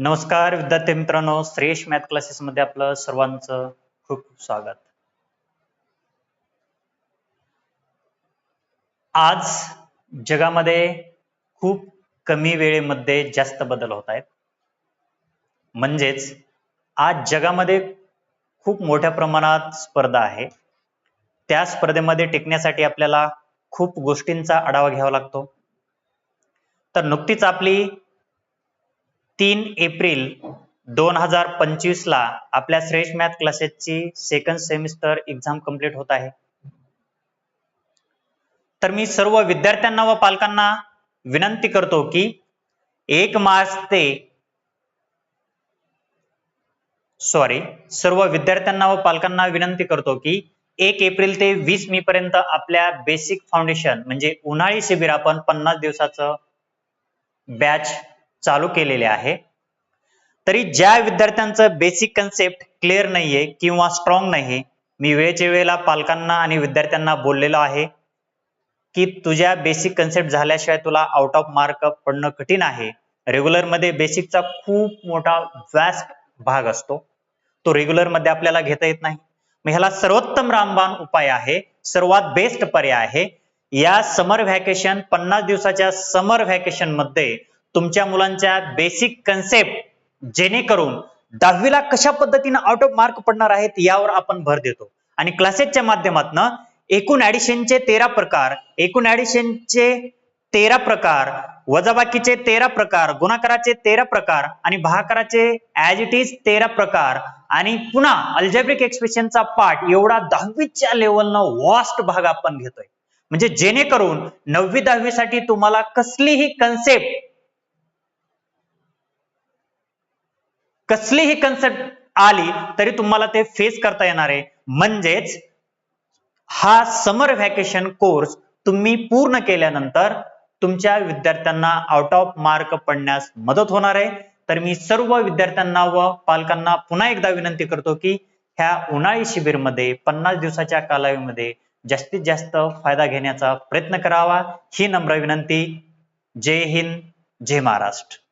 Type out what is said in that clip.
नमस्कार विद्यार्थी मित्रांनो श्रेयश मॅथ क्लासेस मध्ये आपलं सर्वांचं खूप खूप स्वागत. आज जगामध्ये खूप कमी वेळेमध्ये जास्त बदल होत आहेत. म्हणजेच आज जगामध्ये खूप मोठ्या प्रमाणात स्पर्धा आहे. त्या स्पर्धेमध्ये टिकण्यासाठी आपल्याला खूप गोष्टींचा आढावा घ्यावा लागतो. तर नुकतीच आपली तीन एप्रिल दोन हजार पंचवीस ला आपल्या श्रेष्ठ मॅथ क्लासेसची सेकंड सेमिस्टर एक्झाम कंप्लीट होत आहे. तर मी सर्व विद्यार्थ्यांना व पालकांना विनंती करतो की एक मार्च ते सॉरी सर्व विद्यार्थ्यांना व पालकांना विनंती करतो की एक एप्रिल ते वीस मे पर्यंत आपल्या बेसिक फाउंडेशन म्हणजे उन्हाळी शिबिर आपण पन्नास दिवसाचं बॅच चालू केलेले आहे. तरी ज्या विद्यार्थ्यांचं बेसिक कन्सेप्ट क्लिअर नाहीये किंवा स्ट्रॉंग नाही मी वेळेच्या वेळेला पालकांना आणि विद्यार्थ्यांना बोललेलो आहे की तुझ्या बेसिक कन्सेप्ट झाल्याशिवाय तुला आउट ऑफ मार्क पडणं कठीण आहे. रेग्युलरमध्ये बेसिकचा खूप मोठा व्यास्ट भाग असतो. तो रेग्युलरमध्ये आपल्याला घेता येत नाही. मग ह्याला सर्वोत्तम रामबाण उपाय आहे सर्वात बेस्ट पर्याय आहे. या समर व्हॅकेशन पन्नास दिवसाच्या समर व्हॅकेशनमध्ये तुमच्या मुलांच्या बेसिक कन्सेप्ट जेणेकरून दहावीला कशा पद्धतीने आउट ऑफ मार्क पडणार आहेत यावर आपण भर देतो. आणि क्लासेसच्या माध्यमातून एकूण ऍडिशनचे तेरा प्रकार एकूण ऍडिशनचे तेरा प्रकार वजाबाकीचे तेरा प्रकार गुणाकाराचे तेरा प्रकार आणि भाकाराचे ऍज इट इज तेरा प्रकार आणि पुन्हा अल्जेब्रिक एक्सप्रेशनचा पार्ट एवढा दहावीच्या लेवलनं वास्ट भाग आपण घेतोय. म्हणजे जेणेकरून नववी दहावीसाठी तुम्हाला कसलीही कन्सेप्ट कसलीही कन्सेप्ट आली तरी तुम्हाला ते फेस करता येणार आहे. म्हणजेच हा समर व्हॅकेशन कोर्स तुम्ही पूर्ण केल्यानंतर तुमच्या विद्यार्थ्यांना आउट ऑफ मार्क पडण्यास मदत होणार आहे. तर मी सर्व विद्यार्थ्यांना व पालकांना पुन्हा एकदा विनंती करतो की ह्या उन्हाळी शिबिरमध्ये पन्नास दिवसाच्या कालावधीमध्ये जास्तीत जास्त फायदा घेण्याचा प्रयत्न करावा. ही नम्र विनंती. जय हिंद जय महाराष्ट्र.